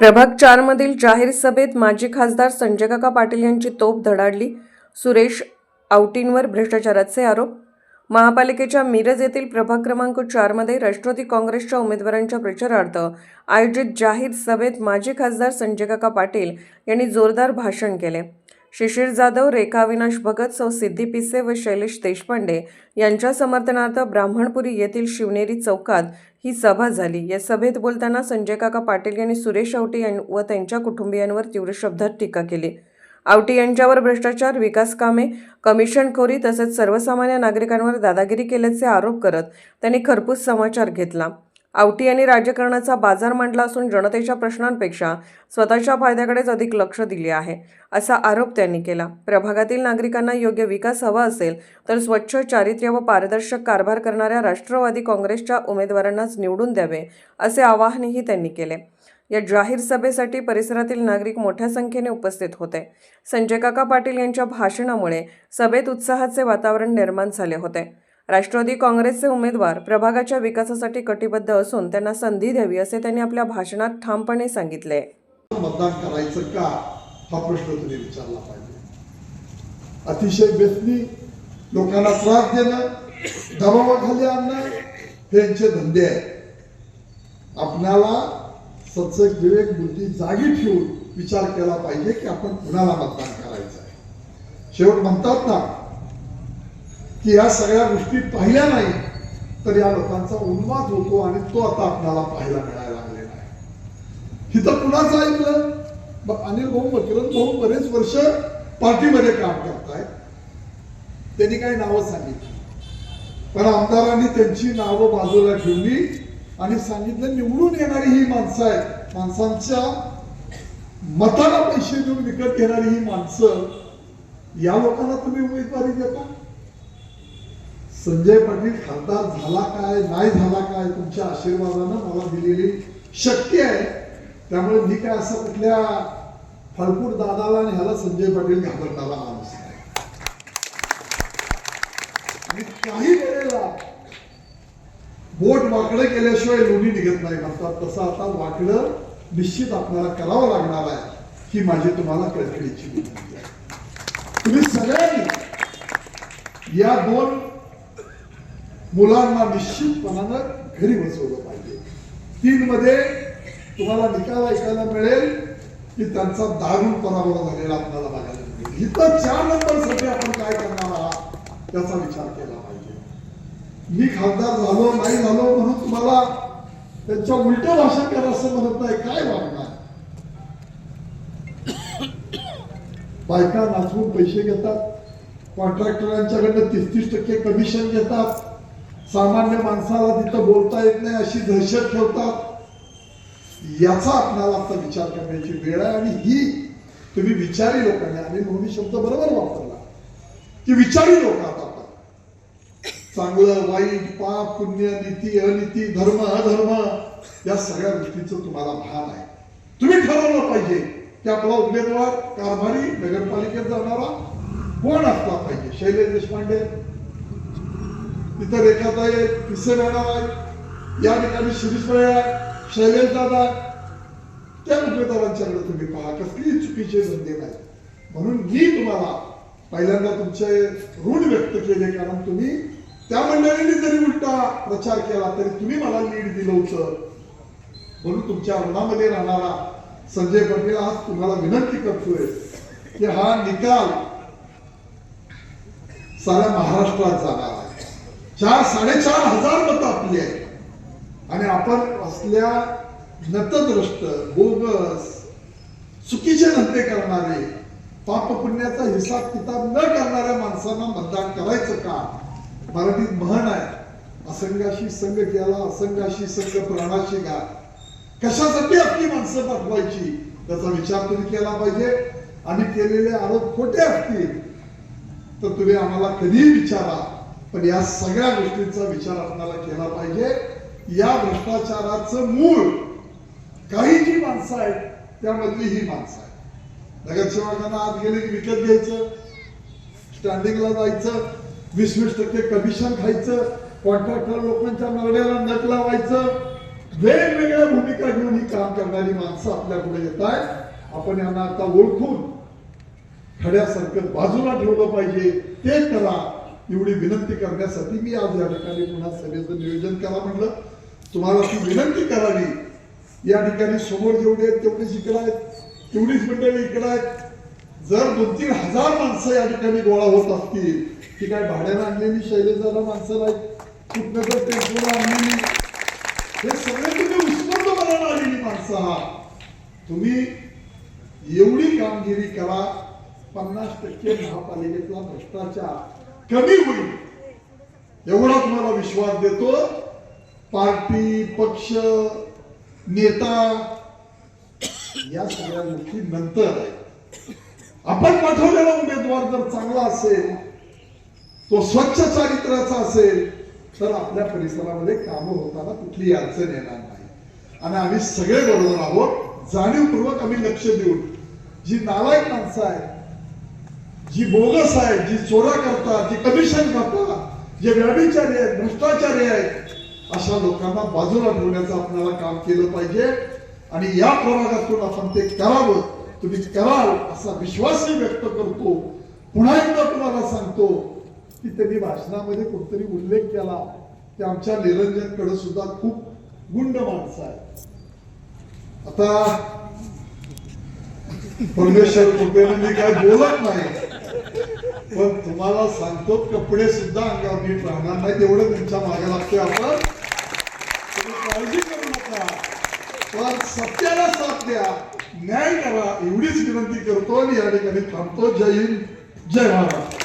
प्रभाग चारमधील जाहीर सभेत माजी खासदार संजय काका पाटील यांची तोफ धडाडली. सुरेश आवटींवर भ्रष्टाचाराचे आरोप. महापालिकेच्या मिरज येथील प्रभाग क्रमांक चारमध्ये राष्ट्रवादी काँग्रेसच्या उमेदवारांच्या प्रचारार्थ आयोजित जाहीर सभेत माजी खासदार संजय काका पाटील यांनी जोरदार भाषण केले. शिशिर जाधव रेखा अविनाश भगत सौ सिद्धी पिसे व शैलेश देशपांडे यांच्या समर्थनार्थ ब्राह्मणपुरी येथील शिवनेरी चौकात ही सभा झाली. या सभेत बोलताना संजय काका पाटील यांनी सुरेश आवटी व त्यांच्या कुटुंबियांवर तीव्र शब्दात टीका केली. आवटी यांच्यावर भ्रष्टाचार विकास कामे कमिशनखोरी तसेच सर्वसामान्य नागरिकांवर दादागिरी केल्याचे आरोप करत त्यांनी खरपूस समाचार घेतला. आवटी यांनी राजकारणाचा बाजार मांडला असून जनतेच्या प्रश्नांपेक्षा स्वतःच्या फायद्याकडेच अधिक लक्ष दिले आहे असा आरोप त्यांनी केला. प्रभागातील नागरिकांना योग्य विकास हवा असेल तर स्वच्छ चारित्र्य व पारदर्शक कारभार करणाऱ्या राष्ट्रवादी काँग्रेसच्या उमेदवारांनाच निवडून द्यावे असे आवाहनही त्यांनी केले. या जाहीर सभेसाठी परिसरातील नागरिक मोठ्या संख्येने उपस्थित होते. संजय काका पाटील यांच्या भाषणामुळे सभेत उत्साहाचे वातावरण निर्माण झाले होते. राष्ट्रवादी काँग्रेसचे उमेदवार प्रभागाच्या विकासासाठी कटिबद्ध असून त्यांना संधी द्यावी असे त्यांनी आपल्या भाषणात ठामपणे सांगितले. मतदान करायचं का? हा प्रश्न तुम्ही विचारला पाहिजे. अतिशय व्यसनी लोकांना त्रास देणं दबावाखाली आणणं हे यांचे धंदे आहेत. आपणाला सचक विवेक बुद्धी जागी ठेवून विचार केला पाहिजे की आपण कुणाला मतदान करायचं आहे? शेवट म्हणतात ना की या सगळ्या गोष्टी पाहिल्या नाही तर या लोकांचा उन्माद होतो आणि तो आता आपल्याला पाहायला मिळायला लागलेला आहे. इथं कुणाचं ऐकलं? मग अनिल भाऊ मकरंद भाऊ बरेच वर्ष पार्टीमध्ये काम करतायत. त्यांनी काही नावं सांगितली. पण आमदारांनी त्यांची नावं बाजूला ठेवली आणि सांगितलं निवडून येणारी ही माणसं आहेत. माणसांच्या मताला पैसे देऊन विकत घेणारी ही माणसं या लोकांना तुम्ही उमेदवारी देता? संजय पाटील खासदार झाला काय नाही झाला काय तुमच्या आशीर्वादानं मला दिलेली शक्ती आहे. त्यामुळे मी काय असं कुठल्या फळकूट दादाला आणि ह्याला संजय पाटील घाबरताला माणूस आणि काही वेळेला बोट वाकडं केल्याशिवाय लोणी निघत नाही. म्हणतात तसं आता वाकडं निश्चित आपल्याला करावं लागणार आहे. ही माझी तुम्हाला कळकळीची विनंती आहे. तुम्ही सगळ्यांनी या दोन मुलांना निश्चितपणानं घरी बसवलं पाहिजे. तीन मध्ये तुम्हाला निकाल ऐकायला मिळेल की त्यांचा दारुण पराभव झालेला आपल्याला बघायला मिळेल. इथं चार नंबरसाठी आपण काय करणार आहात? त्याचा विचार केला पाहिजे. मी खासदार झालो नाही झालो म्हणून तुम्हाला त्यांच्या उलट भाषण करा असं म्हणत नाही. काय वागणार? बायका नाचवून पैसे घेतात. कॉन्ट्रॅक्टरांच्याकडनं तीस तीस टक्के कमिशन घेतात. सामान्य माणसाला तिथं बोलता येत नाही अशी दहशत ठेवतात. याचा आपल्याला आता विचार करण्याची वेळ आहे आणि ही तुम्ही विचारी लोकांनी आणि म्हणून शब्द बरोबर वापरला. की विचारी लोक आता चांगलं वाईट पाप पुण्य नीती अनिती धर्म अधर्म या सगळ्या गोष्टीचं तुम्हाला भान आहे. तुम्ही ठरवलं पाहिजे की आपला उमेदवार कारभारी नगरपालिकेत जाणारा कोण असला पाहिजे? शैलेश देशपांडे तिथं रेखाताई आहेत किस्से मॅडम आहेत या ठिकाणी शिरीष आहे शैलेश दादा त्या उमेदवारांच्याकडे तुम्ही पहा कसली चुकीचे धंदे नाही. म्हणून मी तुम्हाला पहिल्यांदा तुमचे ऋण व्यक्त केले कारण तुम्ही त्या मंडळींनी जरी उलटा प्रचार केला तरी तुम्ही मला लीड दिलं होतं. म्हणून तुमच्या ऋणामध्ये राहणारा संजय पाटील आज तुम्हाला विनंती करतोय की हा निकाल साऱ्या महाराष्ट्रात जाणार. चार साडेचार हजार मतं आपली आहेत. आणि आपण असल्या नतद्रष्ट बोगस चुकीचे धंदे करणारे पाप पुण्याचा हिसाब किताब न करणाऱ्या माणसांना मतदान करायचं का? मराठीत म्हण आहे असंगाशी संघ केला असंगाशी संघ प्राणाशी गा कशासाठी आपली माणसं पाठवायची? त्याचा विचार तुम्ही केला पाहिजे. आणि केलेले आरोप खोटे असतील. तर तुम्ही आम्हाला कधीही विचारा. पण या सगळ्या गोष्टींचा विचार आपल्याला केला पाहिजे. या भ्रष्टाचाराचं मूळ काही जी माणसं आहेत त्यामधली ही माणसं आहेत. नगरसेवकांना आत गेले की विकत घ्यायचं स्टँडिंगला जायचं वीस वीस टक्के कमिशन खायचं कॉन्ट्रॅक्टर लोकांच्या नरड्याला नक लावायचं. वेगवेगळ्या भूमिका घेऊन ही काम करणारी माणसं आपल्या पुढे येत आहेत. आपण यांना आता ओळखून खड्यासारखं बाजूला ठेवलं पाहिजे. ते करा. एवढी विनंती करण्यासाठी मी आज या ठिकाणी पुन्हा सभेचं नियोजन करा म्हटलं. तुम्हाला ती विनंती करावी. या ठिकाणी समोर जेवढे आहेत तेवढीच इकडं आहेत. तेवढीच मंडळी इकडं आहेत. जर दोन तीन हजार माणसं या ठिकाणी गोळा होत असतील ती काय भाड्यानं आणलेली शैलेजाला माणसं नाहीत कुठनं टेम्पोला आणलेली. हे सगळे तुम्ही उत्स्फूर्त बनायला आलेली माणसं आहात. तुम्ही एवढी कामगिरी करा. पन्नास टक्के महापालिकेतला भ्रष्टाचार कमी होईल. एवढा तुम्हाला विश्वास देतो. पार्टी पक्ष नेता या सगळ्या गोष्टी नंतर आपण पाठवलेला उमेदवार जर चांगला असेल तो स्वच्छ चारित्र्याचा असेल तर आपल्या परिसरामध्ये कामं होताना कुठली अडचण येणार नाही. आणि आम्ही सगळे बरोबर आहोत. जाणीवपूर्वक आम्ही लक्ष देऊन जी नालायक माणसं आहेत जी बोगस आहेत जी चोरा करतात जी कमिशन करतात जे व्याभिचारी आहेत भ्रष्टाचारी आहेत अशा लोकांना बाजूला ठेवण्याचं आपल्याला काम केलं पाहिजे. आणि या प्रभागातून आपण ते करावं तुम्ही कराल असा विश्वासही व्यक्त करतो. पुन्हा एकदा तुम्हाला सांगतो की त्यांनी भाषणामध्ये कोणतरी उल्लेख केला. की आमच्या निरंजनकडे सुद्धा खूप गुंड माणसं आहेत. आता परमेश्वर कृपेने मी काय बोलत नाही. पण तुम्हाला सांगतो कपडे सुद्धा अंगावर नीट राहणार नाही तेवढं तुमच्या मागे लागतोय आपण. तुम्ही काळजी करू नका. पण सत्याला साथ द्या. न्याय करा. एवढीच विनंती करतो आणि या ठिकाणी थांबतो. जय हिंद. जय महाराष्ट्र.